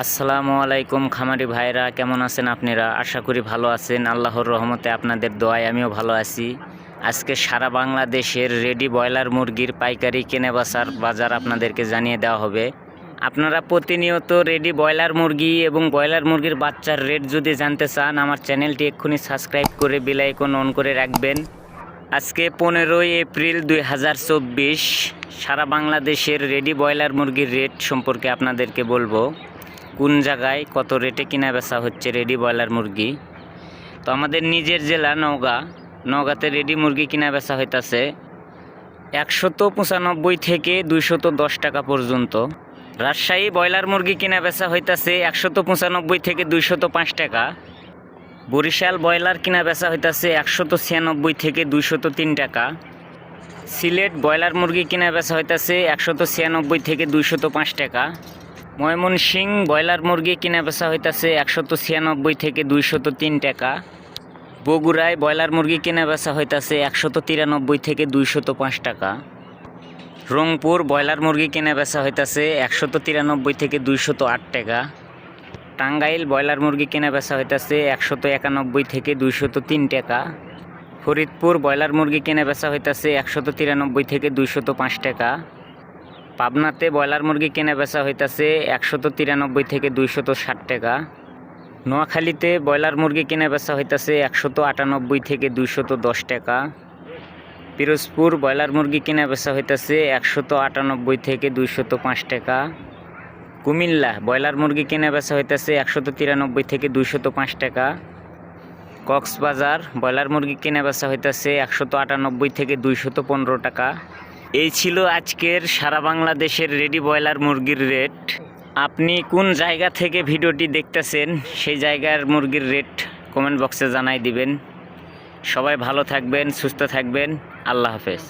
আসসালামু আলাইকুম খামারি ভাইরা, কেমন আছেন আপনারা? আশা করি ভালো আছেন। আল্লাহর রহমতে আপনাদের দোয়ায় আমিও ভালো আছি। আজকে সারা বাংলাদেশের রেডি ব্রয়লার মুরগির পাইকারি কেনে বাসার বাজার আপনাদেরকে জানিয়ে দেওয়া হবে। আপনারা প্রতিনিয়ত রেডি ব্রয়লার মুরগি এবং ব্রয়লার মুরগির বাচ্চার রেট যদি জানতে চান, আমার চ্যানেলটি এক্ষুনি সাবস্ক্রাইব করে বেলাইকন অন করে রাখবেন। আজকে পনেরোই এপ্রিল দুই হাজার চব্বিশ, সারা বাংলাদেশের রেডি ব্রয়লার মুরগির রেট সম্পর্কে আপনাদেরকে বলব। কোন জায়গায় কত রেটে কিনা বেচা হচ্ছে রেডি ব্রয়লার মুরগি? তো আমাদের নিজের জেলা নওগাঁ, নওগাঁতে রেডি মুরগি কিনা বেচা হইতাছে একশত পঁচানব্বই থেকে দুইশত দশ টাকা পর্যন্ত। রাজশাহী ব্রয়লার মুরগি কিনা বেচা হইতাছে একশত পঁচানব্বই থেকে দুইশত পাঁচ টাকা। বরিশাল ব্রয়লার কিনা বেচা হইতাছে একশত ছিয়ানব্বই থেকে দুইশত তিন টাকা। সিলেট ব্রয়লার মুরগি কিনা বেচা হইতাছে একশত ছিয়ানব্বই থেকে দুইশত পাঁচ টাকা। ময়মনসিং ব্রয়লার মুরগি কিনা বেচা হইতাছে একশত ছিয়ানব্বই থেকে দুইশত তিন টাকা। বগুড়ায় ব্রয়লার মুরগি কিনা বেচা হইতাছে একশত তিরানব্বই থেকে দুইশত পাঁচ টাকা। রংপুর ব্রয়লার মুরগি কিনা বেচা হইতাছে একশত তিরানব্বই থেকে দুইশত আট টাকা। টাঙ্গাইল ব্রয়লার মুরগি কেনা বেচা হইতাছে একশত একানব্বই থেকে দুইশত তিন টাকা। ফরিদপুর ব্রয়লার মুরগি কেনা বেচা হইতাছে একশত তিরানব্বই থেকে দুইশত পাঁচ টাকা। পাবনাতে ব্রয়লার মুরগি কেনা বেচা হইতাছে একশত তিরানব্বই থেকে দুইশত ষাট টাকা। নোয়াখালীতে ব্রয়লার মুরগি কেনা বেচা হইতাছে একশত আটানব্বই থেকে দুইশত দশ টাকা। পিরোজপুর ব্রয়লার মুরগি কেনা বেচা হইতাছে একশত আটানব্বই থেকে দুইশত পাঁচ টাকা। কুমিল্লা ব্রয়লার মুরগি কেনা বেচা হইতেছে একশত তিরানব্বই থেকে দুইশত পাঁচ টাকা। কক্সবাজার ব্রয়লার মুরগি কেনা বেচা হইতেছে একশত আটানব্বই থেকে দুইশত পনেরো টাকা। এই ছিল আজকের সারা বাংলাদেশের রেডি ব্রয়লার মুরগির রেট। আপনি কোন জায়গা থেকে ভিডিওটি দেখতেছেন, সেই জায়গার মুরগির রেট কমেন্ট বক্সে জানাই দিবেন। সবাই ভালো থাকবেন, সুস্থ থাকবেন। আল্লাহ হাফেজ।